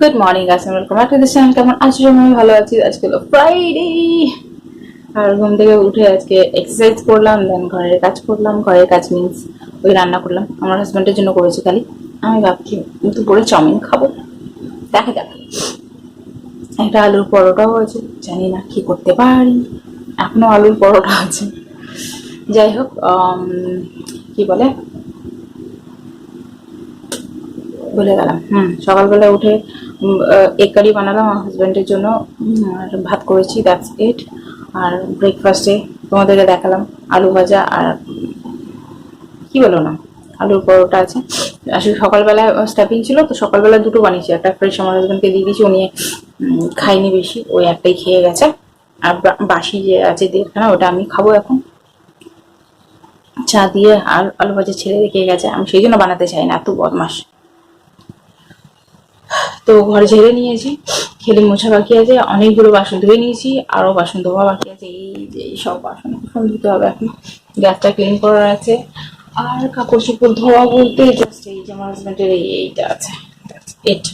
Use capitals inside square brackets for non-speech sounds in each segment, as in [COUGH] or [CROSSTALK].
Good morning আসসালাম welcome back to this channel কেমন আছো? আমি ভালো আছি। আজকে হলো ফ্রাইডে আর ঘুম থেকে উঠে আজকে এক্সারসাইজ করলাম দেন ঘরের কাজ করলাম। ঘরের কাজ মিন্স ওই রান্না করলাম। আমার হাজব্যান্ডের জন্য করেছি খালি। আমি ভাবছি দুপুরে চাউমিন খাব। দেখা যাক। একটা আলুর পরোটাও আছে। জানি না কি করতে পারি। এখনও আলুর পরোটা আছে। যাই হোক কি বলে? ভুলে গেলাম। হুম, সকালবেলা উঠে এক কারি বানালাম, আমার হাজব্যান্ডের জন্য। আর ভাত করেছি দ্যাটস ইট আর ব্রেকফাস্টে তোমাদেরকে দেখালাম, আলু ভাজা আর কি বলো না, আলুর পরোটা আছে। আসলে সকালবেলা স্ট্যাপিং ছিল, তো সকালবেলা দুটো বানিয়েছি। একটা ফ্রেশ আমার হাজব্যান্ডকে দিয়ে দিয়েছি, উনি খাইনি বেশি, ওই একটাই খেয়ে গেছে। আর বাসি যে আছে দেড়খানা, ওটা আমি খাব এখন। চা দিয়ে আলু ভাজা ছেড়ে রেখে গেছে, আমি সেই জন্য বানাতে চাই না, এত বদমাস তো ঘরে ঝেড়ে নিয়েছি, খেলে মোছা বাকি আছে, অনেকগুলো বাসন ধুয়ে নিয়েছি, আরও বাসন ধোয়া বাকি আছে, এই যে এই সব বাসন এখন ধুতে হবে এখন। গ্যাসটা ক্লিন করার আছে। আর কাপড় চোপড় ধোয়া বলতে জাস্ট এই যে আমার হাজব্যান্ডের এই এইটা আছে। ইট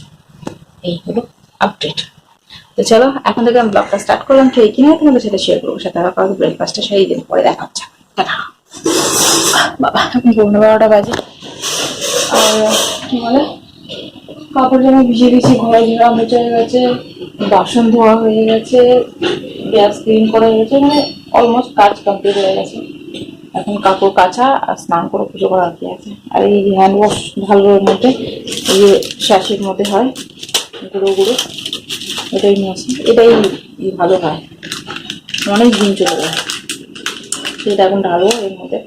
এই হলো আপডেট তো চলো, এখন থেকে আমি ব্লগটা স্টার্ট করলাম খেয়ে কিনে তোমাদের সাথে শেয়ার করব, সাথে আমার ব্রেকফাস্টটা সেই দিন পরে দেখা হচ্ছে। বাবা, এখন পনেরো বারোটা বাজে। আর কি বলে? কাপড় জামা ভিজিয়ে দিয়েছি ঘরে ঝাড়া হয়ে গেছে, বাসন ধোয়া হয়ে গেছে, গ্যাস ক্লিন করা হয়ে গেছে মানে অলমোস্ট কাজ কমপ্লিট হয়ে গেছে। এখন কাপড় কাচা আর স্নান করে পুজো করা বাকি আছে। আর এই হ্যান্ড ওয়াশ ভালোর মধ্যে, এই যে শ্বাসের মধ্যে হয়, গুঁড়ো গুঁড়ো, এটাই নিয়েছি এটাই ভালো হয়। অনেক দিন চলে যায়। সেটা এখন ঢালবো এর মধ্যে।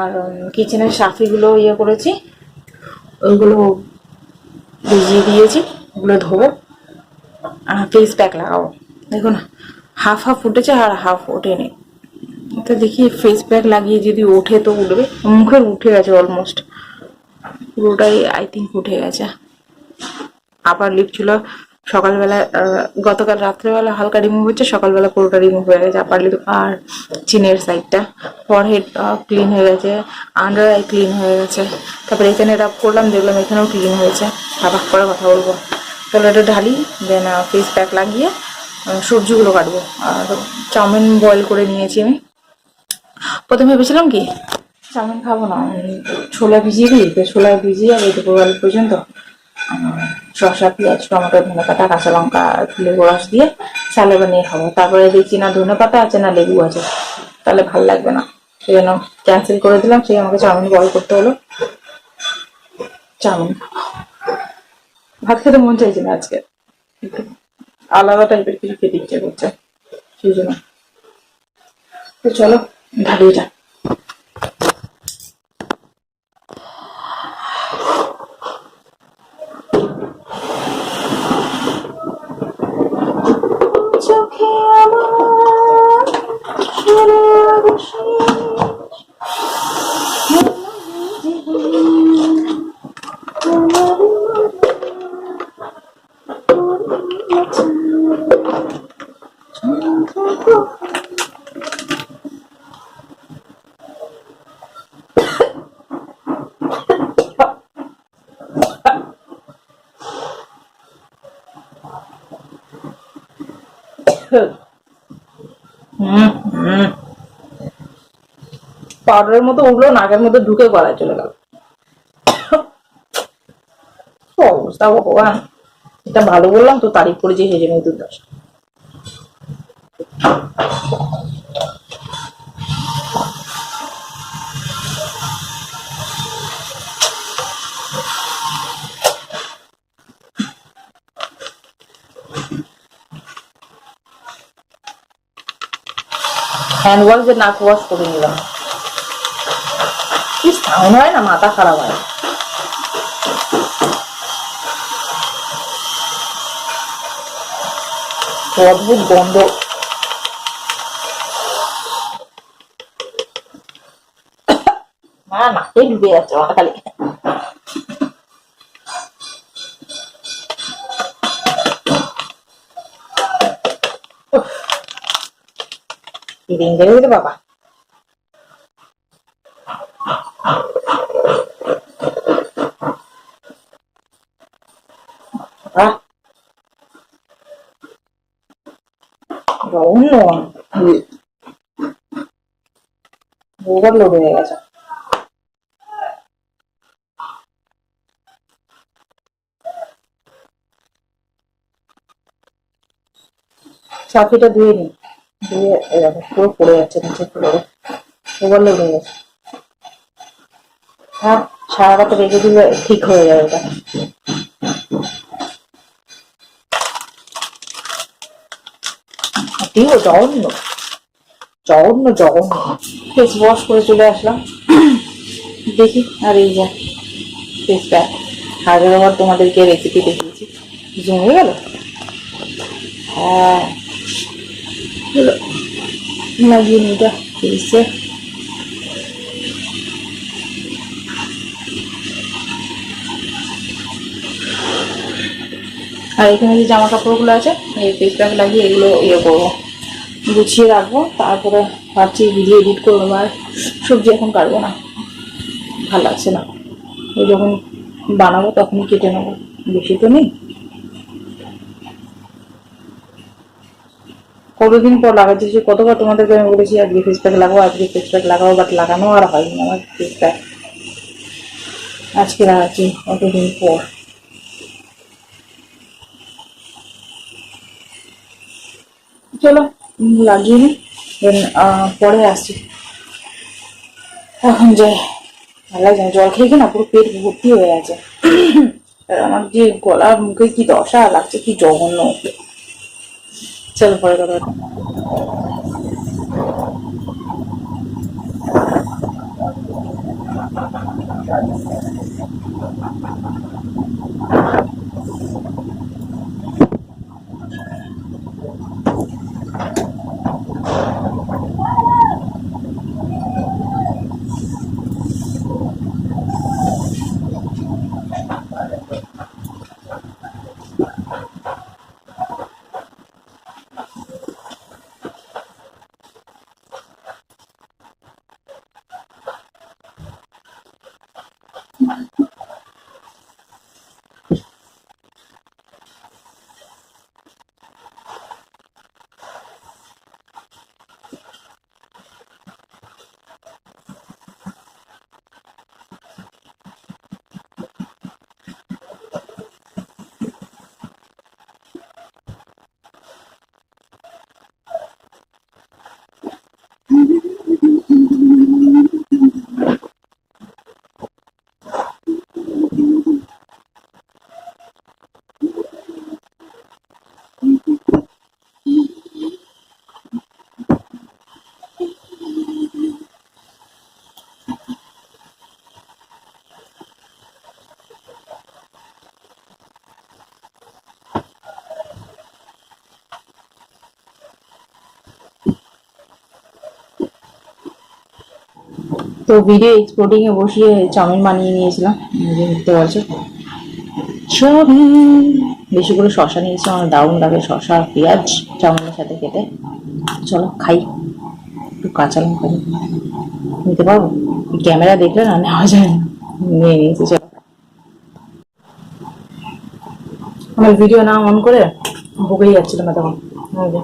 আর কিচেনের সাফিগুলো ইয়ে করেছি। ওইগুলো ভিজিয়ে দিয়েছি, ওগুলো ধোবো। আর ফেস প্যাক লাগাবো। দেখুন হাফ হাফ উঠেছে আর হাফ ওঠেনি। তো দেখি ফেস প্যাক লাগিয়ে যদি ওঠে তো উঠবে। মুখের উঠে গেছে অলমোস্ট পুরোটাই আই থিঙ্ক উঠে গেছে। আবার লিপ ছিল সকালবেলা গতকাল রাত্রেবেলা হালকা রিমুভ হচ্ছে, সকালবেলা পুরোটা রিমুভ হয়ে গেছে আপার লিপ আর চিনের সাইডটা ফরহেড ক্লিন হয়ে গেছে আন্ডার আই ক্লিন হয়ে গেছে। তারপরে এখানে রাব করলাম, দেখলাম এখানেও ক্লিন হয়েছে। আবার করে কথা বলব। তাহলে এটা ঢালি দেন ফেস প্যাক লাগিয়ে সবজিগুলো কাটবো। আর চাউমিন বয়েল করে নিয়েছি আমি। প্রথমে ভেবেছিলাম কি, চাউমিন খাব না ছোলা ভিজিয়ে দিই ছোলা ভিজিয়ে আর দুপুরবেলা পর্যন্ত। শসা পেঁয়াজ, টমেটো ধনে পাতা কাঁচা লঙ্কা লেবু রস দিয়ে সালে বানিয়ে খাব। তারপরে দেখছি না ধনে পাতা আছে না, লেবু আছে, তাহলে ভালো লাগবে না। সেই জন্য ক্যান্সেল করে দিলাম। সেই আমাকে চাউমিন বল করতে হলো। চাউমিন। ভাত খেতে মন চাইছে না আজকে। আলাদা টাইপের কিছু খেতে ইচ্ছে করছে। সেই জন্য। তো চলো ঢালিয়ে যা পাউডারের মতো উঠল নাকের মধ্যে ঢুকে গলায় চলে গেল। অবস্থা, ভগবান। এটা ভালো বললাম তো তারিখ করেছি হেজে জন্যই দুর্দশ। হ্যান্ড ওয়াশ দিয়ে নাক ওয়াশ করে নিলাম। কি সাউন্ড হয় না, মাথা খারাপ হয়। অদ্ভুত গন্ধ। না নাকে ডুবে যাচ্ছে আমার খালি। দিন গেলে বাবা হয়ে গেছে চাপিটা ধুয়ে নি ধুয়ে এরকম পুরো পড়ে যাচ্ছে নিচে পুরো ওভার লোড হয়ে গেছে হ্যাঁ সারা রাতে রেখে দিলে ঠিক হয়ে যাবে ওটা দিও জঘন্য জঘন্য জঘন্য ফেস ওয়াশ করে চলে আসলাম দেখি আর এই যা ফেস প্যাক আবার তোমাদেরকে রেসিপি দেখিয়েছি জমে গেল হ্যাঁ হলো লাগিয়ে নি এটা ফেসে আর এখানে যে জামা কাপড়গুলো আছে এই ফেস প্যাক লাগিয়ে এগুলো ইয়ে করব গুছিয়ে রাখব তারপরে ভাবছি ভিডিও এডিট করব আর সবজি এখন কাটবো না ভালো লাগছে না যখন বানাবো তখনই কেটে নেব বেশি তো নেই কতদিন পর লাগাচ্ছি সে কতবার তোমাদেরকে আমি বলেছি, আজকে ফেস প্যাক লাগাবো আজকে ফেস প্যাক লাগাবো বাট লাগানো আর হয়নি আমার ফেস প্যাক আজকে লাগাচ্ছি, কতদিন পর? চলো লাগিয়ে নি দেন পরে আসছি। এখন যাই। ভালো লাগছে। জল খেয়ে না? পুরো পেট ভর্তি হয়ে আছে [CLEARS THROAT] আমার যে গলার মুখে কি দশা, লাগছে কি জঘন্য। চলো পরে কথা বলব। তো ভিডিও এক্সপোর্টিং এ বসিয়ে চাউমিন বানিয়ে নিয়েছিলাম। দেখতে পাচ্ছ। চাউমিন। বেশি করে শশা নিয়েছি, আমার দারুণ লাগে শশা, পেঁয়াজ, চাউমিনের সাথে খেতে। চলো খাই। একটু কাঁচা লঙ্কা নিতে পারব? ক্যামেরা দেখলে না, নেওয়া যায় না। নিয়ে নিয়েছি, চলো। আমার ভিডিও না অন করে ভুগেই যাচ্ছিল না তখন এই যে।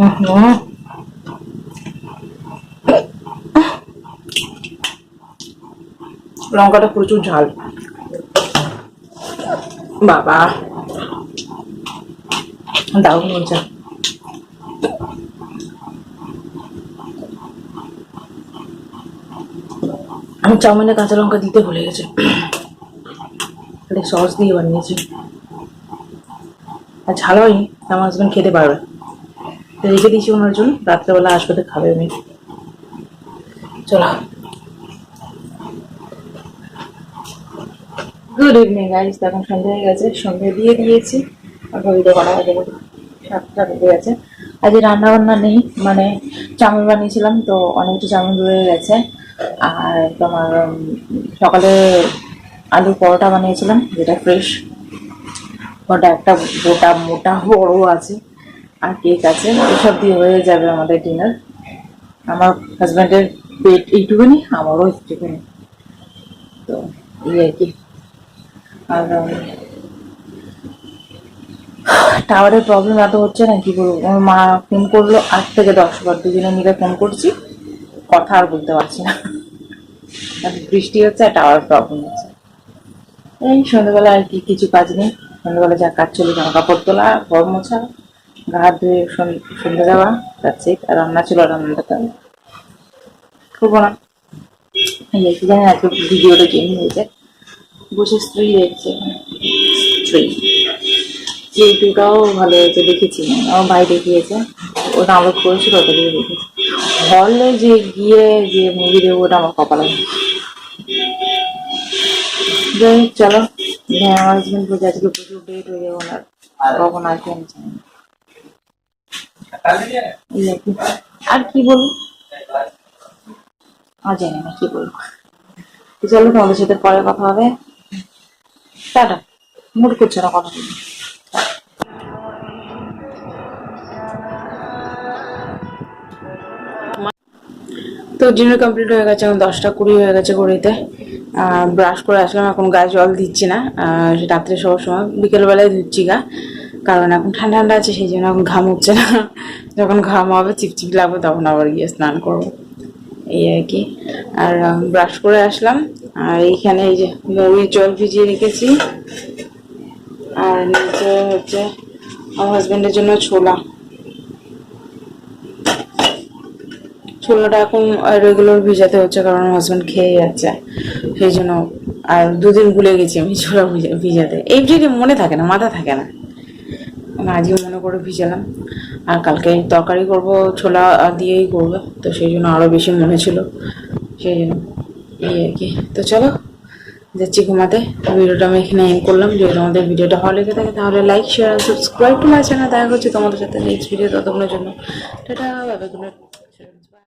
উম হুম। লঙ্কাটা প্রচুর ঝাল। বাবা। দারুণ মজা। আমি চাউমিনে কাঁচা লঙ্কা দিতে ভুলে গেছি। সস দিয়ে বানিয়েছি। আর ঝাল হয়নি, আমার হাজবেন্ড খেতে পারবে। রেখে দিয়েছি ওনার জন্য, রাত্রেবেলা আসবে খাবে উনি চলো। গুড ইভিনিং গাইস এখন সন্ধ্যা হয়ে গেছে। সন্ধ্যা দিয়ে দিয়েছি। আর ভিডিও করা হয়ে যাবে সাতটা বেজে গেছে। আজকে রান্না বান্না নেই মানে চাউমিন বানিয়েছিলাম, তো অনেকটা চাউমিন রয়ে গেছে। আর তোমার সকালে আলু পরোটা বানিয়েছিলাম, যেটা ফ্রেশ ওটা একটা গোটা মোটা বড় আছে, আর কেক আছে। এসব দিয়ে হয়ে যাবে আমাদের ডিনার আমার হাজব্যান্ডের পেট এইটুকুনি, আমারও একটুখানি তো এই আর কি। আর টাওয়ারের প্রবলেম এত হচ্ছে না, কি বলব? আমার মা ফোন করল আট থেকে দশ বার, দুজনে মিলে ফোন করছি, কথা আর বলতে পারছি না। বৃষ্টি হচ্ছে আর টাওয়ার প্রবলেম হচ্ছে। এই সন্ধ্যাবেলা আর কি, কিছু কাজ নেই। সন্ধ্যাবেলা যা কাজ চলে জামা কাপড় তোলা, ঘর মোছা, গা ধুয়ে সন- সন্ধ্যে দেওয়া যাচ্ছে আর রান্না ছিল রান্নাটা তো করব না। এই জানি, আজকে ভিডিওটা চেঞ্জ হয়েছে। বসে স্ত্রী দেখছে। স্ত্রী। যেটুকাও ভালো হয়েছে দেখেছি। আমার ভাই দেখিয়েছে ও ডাউনলোড করেছিল ওটা দিয়ে দেখেছি। হলে যে গিয়ে যে মুভি দেবো ওটা আমার কপালে যাই হোক, চলো। হ্যাঁ আমার হাজবেন্ড বলছে আজকে প্রচুর ডেট হয়ে যাবে ওনার। কখন আসবে আমি জানি আর কি। বলব? আর জানি না কি বলব। চলো তোমাদের সাথে পরে কথা হবে। টাটা মুড করছে না কথা তো ডিনার কমপ্লিট হয়ে গেছে, এখন দশটা কুড়ি হয়ে গেছে ঘড়িতে। ব্রাশ করে আসলাম, এখন গায়ে জল দিচ্ছি না। রাত্রে সবার সময়, বিকেলবেলায় ধুচ্ছি গা। কারণ এখন ঠান্ডা ঠান্ডা আছে, সেই জন্য এখন ঘাম হচ্ছে না। যখন ঘাম হবে, চিপচিপ লাগবে, তখন আবার গিয়ে স্নান করব। এই আর কি। আর ব্রাশ করে আসলাম। আর এইখানে এই যে মুড়ির জল ভিজিয়ে রেখেছি। আর নিচে হচ্ছে আমার হাজব্যান্ডের জন্য ছোলা। ছোলাটা এখন রেগুলার ভিজাতে হচ্ছে কারণ আমার হাজবেন্ড খেয়ে যাচ্ছে। সেই জন্য আর দুদিন ভুলে গেছি আমি ছোলা ভিজা- ভিজাতে। এই যদি মনে থাকে না, মাথা থাকে না। আমি আজকে মনে করে ভিজালাম। আর কালকে তরকারি করব, ছোলা দিয়েই করব। তো সেই জন্য আরও বেশি মনে ছিল। সেই জন্য। এই আর কি। তো চলো, যাচ্ছি ঘুমাতে। ভিডিওটা আমি এখানে এন করলাম। যদি তোমাদের ভিডিওটা ভালো লেগে থাকে, তাহলে like share subscribe to my না দেখা হচ্ছে তোমাদের সাথে নেক্সট ভিডিও ততক্ষণের জন্য। Tata night